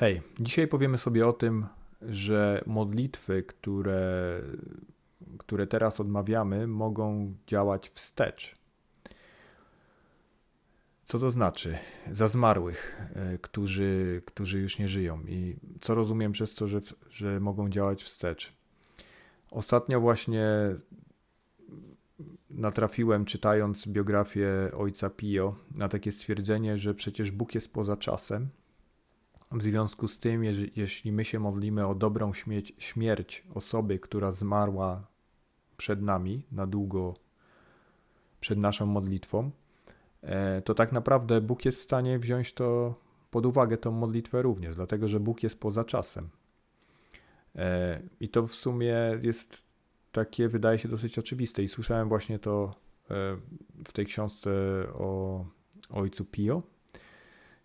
Hej, dzisiaj powiemy sobie o tym, że modlitwy, które, które teraz odmawiamy, mogą działać wstecz. Co to znaczy? Za zmarłych, e, którzy, którzy już nie żyją. I co rozumiem przez to, że, że mogą działać wstecz? Ostatnio właśnie natrafiłem, czytając biografię ojca Pio, na takie stwierdzenie, że przecież Bóg jest poza czasem w związku z tym, jeśli my się modlimy o dobrą śmierć, śmierć osoby, która zmarła przed nami na długo, przed naszą modlitwą, e, to tak naprawdę Bóg jest w stanie wziąć to pod uwagę, tą modlitwę również, dlatego że Bóg jest poza czasem. E, I to w sumie jest takie, wydaje się dosyć oczywiste. I słyszałem właśnie to e, w tej książce o ojcu Pio,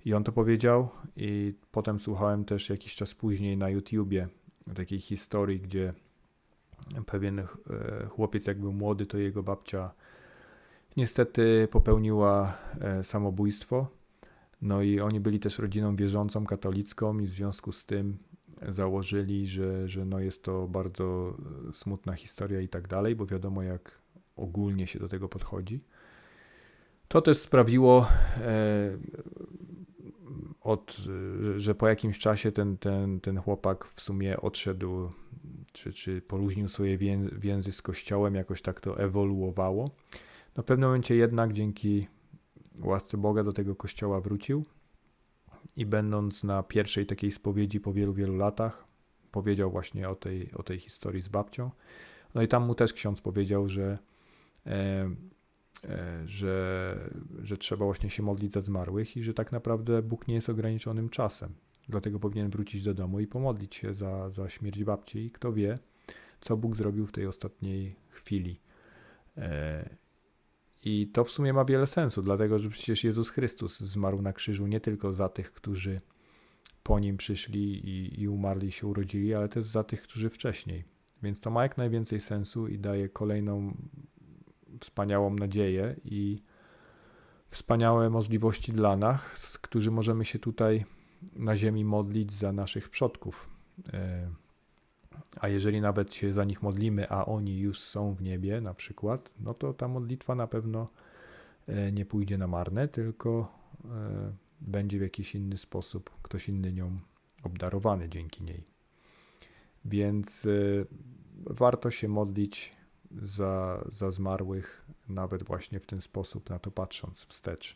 i on to powiedział, i potem słuchałem też jakiś czas później na YouTubie takiej historii, gdzie pewien e, chłopiec, jak był młody, to jego babcia niestety popełniła e, samobójstwo. No i oni byli też rodziną wierzącą, katolicką, i w związku z tym założyli, że, że no jest to bardzo e, smutna historia i tak dalej, bo wiadomo, jak ogólnie się do tego podchodzi. To też sprawiło od, że po jakimś czasie ten, ten, ten chłopak w sumie odszedł, czy, czy poluźnił swoje więzy z kościołem, jakoś tak to ewoluowało. No w pewnym momencie jednak dzięki łasce Boga do tego kościoła wrócił i będąc na pierwszej takiej spowiedzi po wielu, wielu latach, powiedział właśnie o tej, o tej historii z babcią. No i tam mu też ksiądz powiedział, że że, że trzeba właśnie się modlić za zmarłych i że tak naprawdę Bóg nie jest ograniczonym czasem. Dlatego powinien wrócić do domu i pomodlić się za, za śmierć babci. I kto wie, co Bóg zrobił w tej ostatniej chwili. E, I to w sumie ma wiele sensu, dlatego że przecież Jezus Chrystus zmarł na krzyżu nie tylko za tych, którzy po nim przyszli i, i umarli, się urodzili, ale też za tych, którzy wcześniej. Więc to ma jak najwięcej sensu i daje kolejną wspaniałą nadzieję i wspaniałe możliwości dla nas, którzy możemy się tutaj na ziemi modlić za naszych przodków. E, a jeżeli nawet się za nich modlimy, a oni już są w niebie, na przykład, no to ta modlitwa na pewno e, nie pójdzie na marne, tylko e, będzie w jakiś inny sposób ktoś inny nią obdarowany dzięki niej. Więc warto się modlić za, za zmarłych, nawet właśnie w ten sposób, na to patrząc wstecz.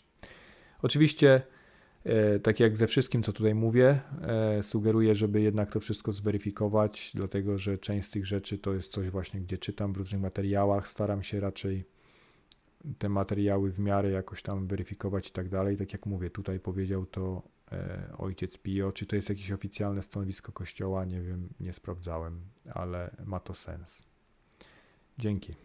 Oczywiście, e, tak jak ze wszystkim, co tutaj mówię, e, sugeruję, żeby jednak to wszystko zweryfikować, dlatego że część z tych rzeczy to jest coś właśnie, gdzie czytam w różnych materiałach, staram się raczej te materiały w miarę jakoś tam weryfikować i tak dalej. Tak jak mówię, tutaj powiedział to e, ojciec Pio. Czy to jest jakieś oficjalne stanowisko kościoła? Nie wiem, nie sprawdzałem, ale ma to sens. Dzięki.